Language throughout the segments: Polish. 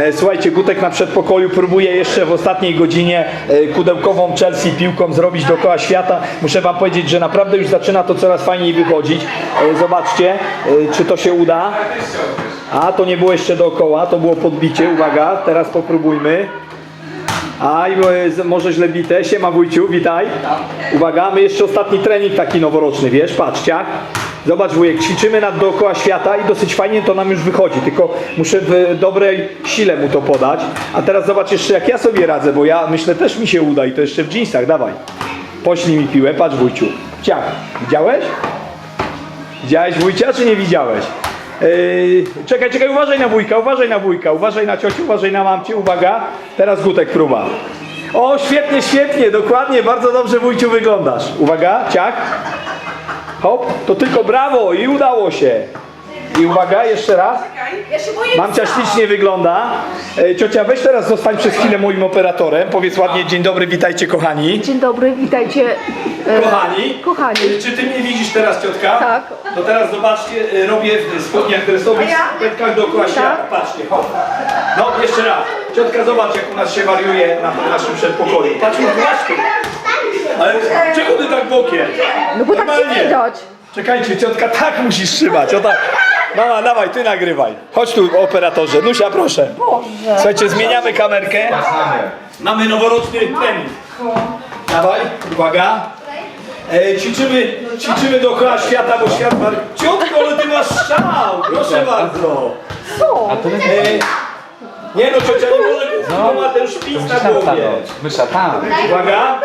E, Słuchajcie, Gutek na przedpokoju próbuje jeszcze w ostatniej godzinie e, kudełkową Chelsea piłką zrobić dookoła świata. Muszę wam powiedzieć, że naprawdę już zaczyna to coraz fajniej wychodzić. E, Zobaczcie, e, czy to się uda. A, to nie było jeszcze dookoła, to było podbicie. Uwaga, teraz popróbujmy. Jest może źle bite. Siema wujciu, witaj. Uwaga, my jeszcze ostatni trening taki noworoczny, wiesz, patrz, ciach. Zobacz wujek, ćwiczymy nad dookoła świata i dosyć fajnie to nam już wychodzi, tylko muszę w dobrej sile mu to podać. A teraz zobacz jeszcze jak ja sobie radzę, bo ja myślę też mi się uda i to jeszcze w dżinsach, dawaj. Poślij mi piłę, patrz wujciu. Ciach, widziałeś? Widziałeś wujcia, czy nie widziałeś? Yy, czekaj, czekaj, uważaj na wujka, uważaj na wujka, uważaj na ciociu, uważaj na mamcie, uwaga. Teraz Gutek próba. O, świetnie, świetnie, dokładnie, bardzo dobrze wujciu wyglądasz. Uwaga, ciach. Hop, to tylko brawo i udało się. I uwaga, jeszcze raz. Ja się boję Mamcia psa. ślicznie wygląda. E, ciocia, weź teraz zostań przez chwilę moim operatorem. Powiedz ładnie dzień dobry, witajcie kochani. Dzień dobry, witajcie. e, Kochani, Kochani. e, czy ty mnie widzisz teraz, ciotka? Tak. To teraz zobaczcie, e, robię w spodniach dresowych, A ja? w petkach dookoła świata. Patrzcie, hop. No, jeszcze raz. Ciotka, zobacz, jak u nas się wariuje na tym naszym przedpokoju. Patrz, właśnie. Ale czego ty tak bokiem? No bo tak Normalnie. widać. Czekajcie, ciotka, tak musisz trzymać, o tak. Mama, dawaj, ty nagrywaj. Chodź tu, operatorze. Nusia, proszę. Boże. Słuchajcie, zmieniamy kamerkę. Mamy noworoczny trening. Dawaj, uwaga. E, ćwiczymy, ćwiczymy dookoła świata, bo świat ma... Ciotko, ale ty masz strzał! Proszę bardzo. Co? E, nie no, ciocia nie może mówić, bo ma ten szpic na głowie. Mysza tam. Uwaga.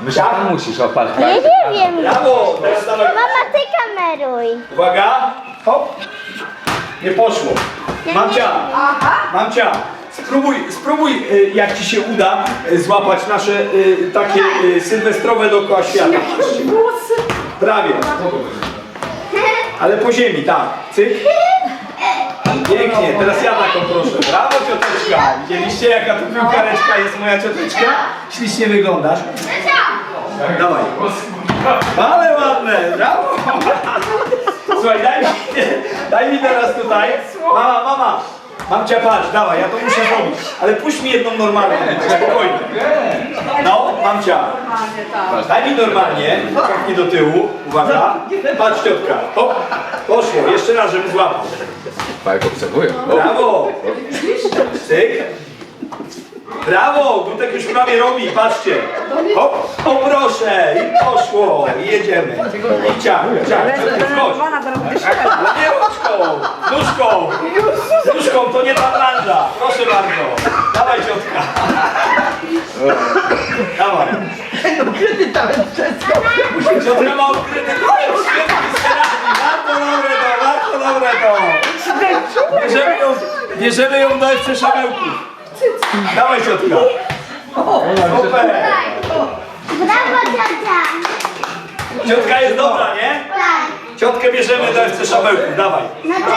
Mysza tam musisz opać. Ja nie wiem. Brawo. Teraz dawaj. Mama, ty kameruj. Uwaga. Hop. Nie poszło. Mamcia. Mamcia. Spróbuj, spróbuj, y, jak ci się uda y, złapać nasze y, takie y, sylwestrowe dookoła świata. Prawie. Ale po ziemi, tak. Cyk. Pięknie, teraz ja taką proszę. Brawo cioteczka. Widzieliście jaka tu piłkareczka jest moja cioteczka? Ślicznie wyglądasz. Dawaj. Ale ładne, brawo. Słuchaj, daj mi, daj mi teraz tutaj. Mama, mama. Mam cię patrz, dawaj, ja to muszę zrobić. Ale puść mi jedną normalną, spokojnie. No, mam cię. Daj mi normalnie, kopnij do tyłu. Uwaga. Patrz ciotka. Hop. Poszło, jeszcze raz, żebym złapał. Pajek obserwuję. Brawo! Cyk. Brawo! Gutek już prawie robi, patrzcie. Hop, o proszę, i poszło, i jedziemy. I ciach, ciach, chodź. Ale nie rączką, nóżką. Nóżką, to nie ta branża. Proszę bardzo. Dawaj ciotka. Dawaj. Ciotka ma ukryty talent, świetny scenariusz. Bardzo dobre to, bardzo dobre to. Bierzemy ją, bierzemy ją do FC Szabełków. Dawaj ciotka. Super. Brawo, tata. Ciotka jest dobra, nie? Tak. Ciotkę bierzemy do FC Szabełków, dawaj.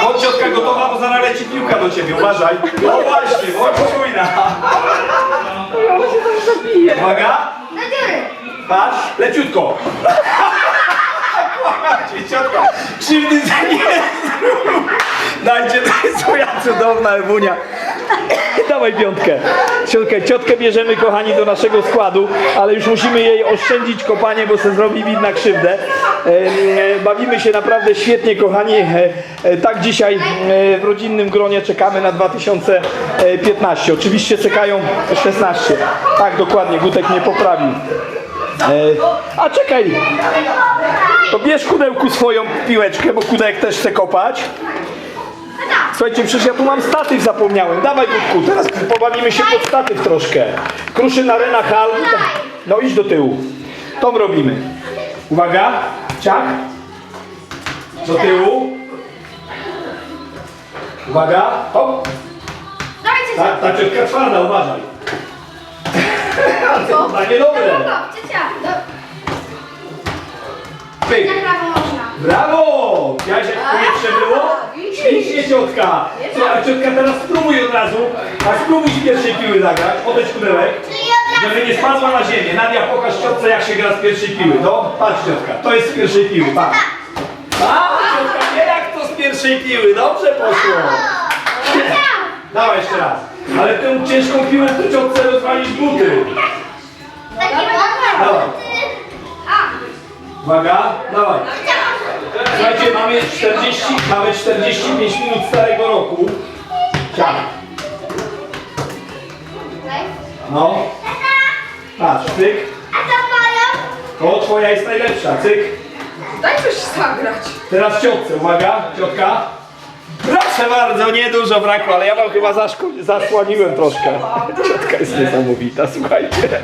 Bądź ciotka gotowa, bo zaraz leci piłka do ciebie, uważaj. No właśnie, bądź czujna. Uwaga. Do dziury. Patrz, leciutko. Ciotka, krzywdy nie zrób. Dajcie, to jest moja cudowna Ewunia. Dawaj piątkę. Ciotkę, ciotkę bierzemy, kochani, do naszego składu, ale już musimy jej oszczędzić kopanie, bo se zrobi widna krzywdę. E, Bawimy się naprawdę świetnie, kochani. E, e, Tak dzisiaj w rodzinnym gronie czekamy na 2015. Oczywiście czekają 16. Tak, dokładnie, Gutek mnie poprawił. A czekaj, to bierz kudełku swoją piłeczkę, bo kudek też chce kopać. Słuchajcie, przecież ja tu mam statyw, zapomniałem. Dawaj Gutku, teraz pobawimy się pod statyw troszkę. Kruszyn Arena Hal. No idź do tyłu. Tą robimy. Uwaga, ciach. Do tyłu. Uwaga, hop. Dawajcie Ta, ta ciotka twarda, uważaj. Ale to takie dobre. Pyk. Na. Brawo! Widziałeś jak powietrze było? Ślicznie ciotka! Słuchaj, ciotka teraz spróbuj od razu, a spróbuj z pierwszej piły zagrać, odejdź pudełek, żeby nie spadła na ziemię. Nadia, pokaż ciotce jak się gra z pierwszej piły. No, patrz ciotka, to jest z pierwszej piły, patrz. A, ciotka, nie jak to z pierwszej piły, dobrze poszło. Dawaj jeszcze raz. Ale tą ciężką piłę to ciotce rozwalisz buty. Takie Dawaj. Uwaga, dawaj. Słuchajcie, mamy 40, mamy 45 minut starego roku. Ciach. No. Patrz, cyk. A co mają? To twoja jest najlepsza, cyk. Daj coś zagrać. Teraz ciotce, uwaga, ciotka. Proszę bardzo, niedużo brakło, ale ja wam chyba zaszko- zasłoniłem troszkę. Ciotka jest niesamowita, słuchajcie.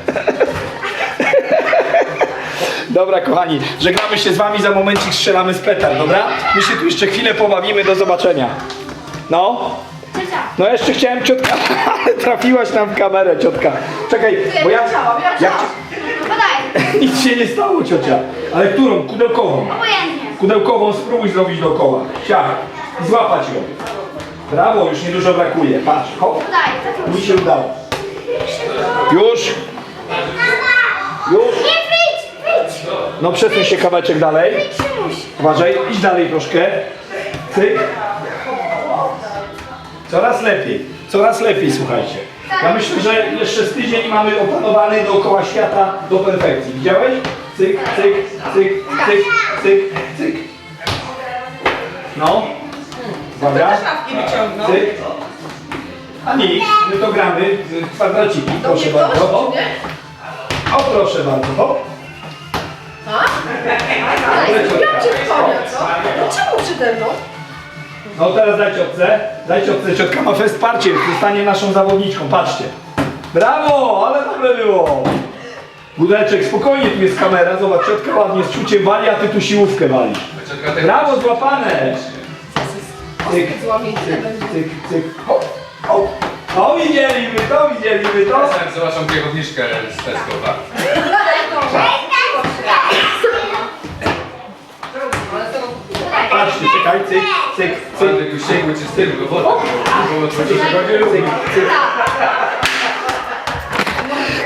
Dobra, kochani, żegnamy się z wami, za momencik strzelamy z petard, dobra? My się tu jeszcze chwilę pobawimy, do zobaczenia. No, no jeszcze chciałem ciotka, trafiłaś nam w kamerę, ciotka. Czekaj, bo ja... chciałam, ja chciałam. No podaj. Nic się nie stało, ciocia. Ale którą? Kudełkową. Obojętnie. Kudełkową spróbuj zrobić dookoła. Ciach. I złapać ją. Brawo, już niedużo brakuje. Patrz, hop. Podaj. Mi się udało. Już. Już. No przesuń się kawałeczek dalej. Uważaj, idź dalej troszkę. Cyk. Coraz lepiej. Coraz lepiej, słuchajcie. Ja myślę, że jeszcze z tydzień mamy opanowany dookoła świata do perfekcji. Widziałeś? Cyk, cyk, cyk, cyk, cyk, cyk. No. Uwaga. Cyk. A nic, my to gramy w kwadraciki. Proszę bardzo. o proszę bardzo. Hop. A? Ja cię wchodzę, co? No czemu przede mną? No teraz daj ciotce, daj ciotce, ciotka ma fest parcie, zostanie naszą zawodniczką, patrzcie. Brawo, ale dobre było. Budeczek, spokojnie, tu jest kamera, zobacz, ciotka ładnie z czuciem wali, a ty tu siłówkę walisz. Tak- Brawo, złapane. Cyk, Złamie, tyle będzie. cyk, cyk, hop, hop. To widzieliśmy, to widzieliśmy, to. Jak zobaczą kierowniczkę z Tesco, tak. Czekaj, cyk, cyk, cyk. Ale tu sięgły czy z tym, Cyk, cyk.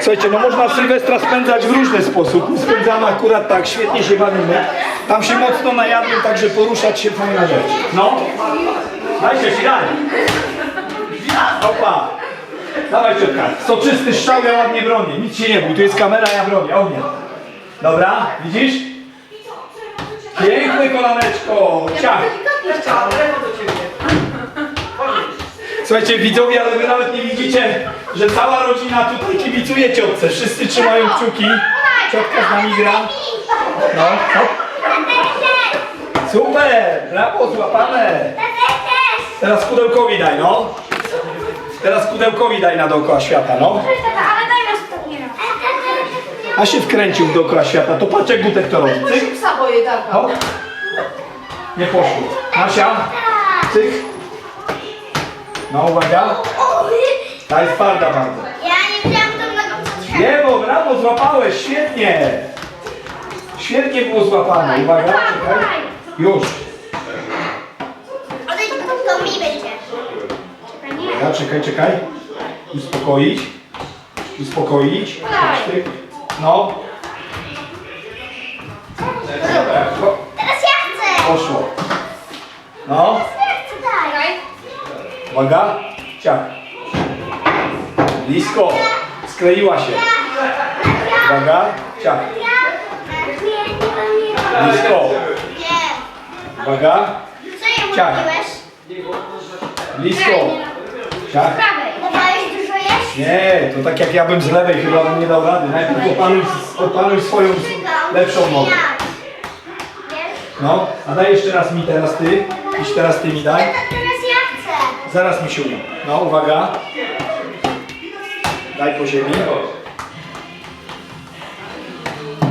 Słuchajcie, no można Sylwestra spędzać w różny sposób. My Spędzamy akurat tak, świetnie się bawimy. Tam się mocno najadłem, także poruszać się fajna rzecz. No, dajcie się, daj. Opa. Dawaj ciotka, soczysty strzał, ja ładnie bronię. Nic się nie bój, tu jest kamera, ja bronię, ognia. Dobra, widzisz? Piękne kolaneczko, ciach. Słuchajcie, widzowie, ale wy nawet nie widzicie, że cała rodzina tutaj kibicuje ciotce. Wszyscy trzymają kciuki. Ciotka z nami gra. No, hop. Super! Brawo, złapane! Teraz kudełkowi daj, no. Teraz kudełkowi daj na dookoła świata, no. Ale daj nas to nie A się wkręcił dookoła świata, to patrz jak Gutek to robi. Cyk, Boję, tak. hop. Nie poszło. Nasia, cyk. No, uwaga. Ta jest twarda bardzo. Ja nie tą nogą co trzeba. Lewo, brawo, złapałeś, świetnie! Świetnie było złapane, uwaga, czekaj. Już. Odejdź, to, to mi będzie. Uwaga, czekaj, czekaj. Uspokoić. Uspokoić. Tyk. No. O, Teraz ja chcę. Poszło. No, Ja chcę daj. Uwaga. Ciach. Blisko. Skleiła się. Uwaga. Ciach. Blisko. Uwaga. Ciach. Blisko. Ciach. Nie, to tak jak ja bym z lewej chyba bym nie dał rady. Najpierw opanuj, opanuj swoją lepszą nogę. No, a daj jeszcze raz mi teraz ty. Iść teraz ty mi daj. To teraz ja chcę. Zaraz mi się uda. No, uwaga. Daj po ziemi.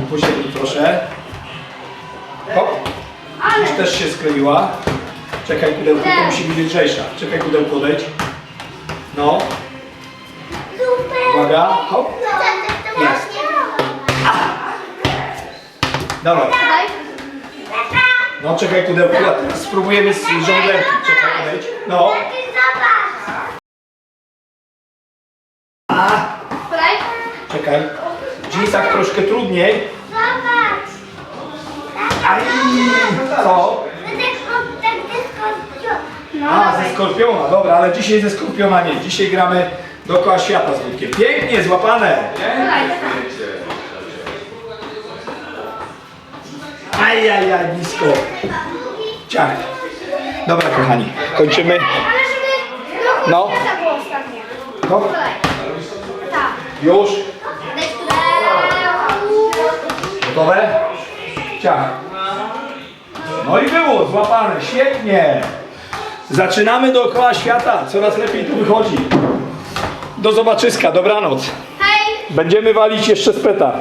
Po ziemi proszę. Hop. Już też się skleiła. Czekaj kudełko, to musi być lżejsza. Czekaj kudełko, odejdź. No, uwaga. Hop. To, to, to Jest. Dawaj. No czekaj a teraz spróbujemy z żonglerki. Czekaj, odejdź. No. Czekaj. W jeansach troszkę trudniej. Zobacz. Aj, co? Tak, tak, tak, tak. A, ze skorpiona, dobra, ale dzisiaj ze skorpiona nie. Dzisiaj gramy dookoła świata z Wódkiem. Pięknie, złapane. Ajajaj, blisko. Ciach. Dobra, kochani, kończymy. No. No, Kolej. Tak. już. Gotowe? Ciach. No i było, złapane, świetnie. Zaczynamy dookoła świata, coraz lepiej tu wychodzi. Do zobaczyska, dobranoc. Hej. Będziemy walić jeszcze z peta.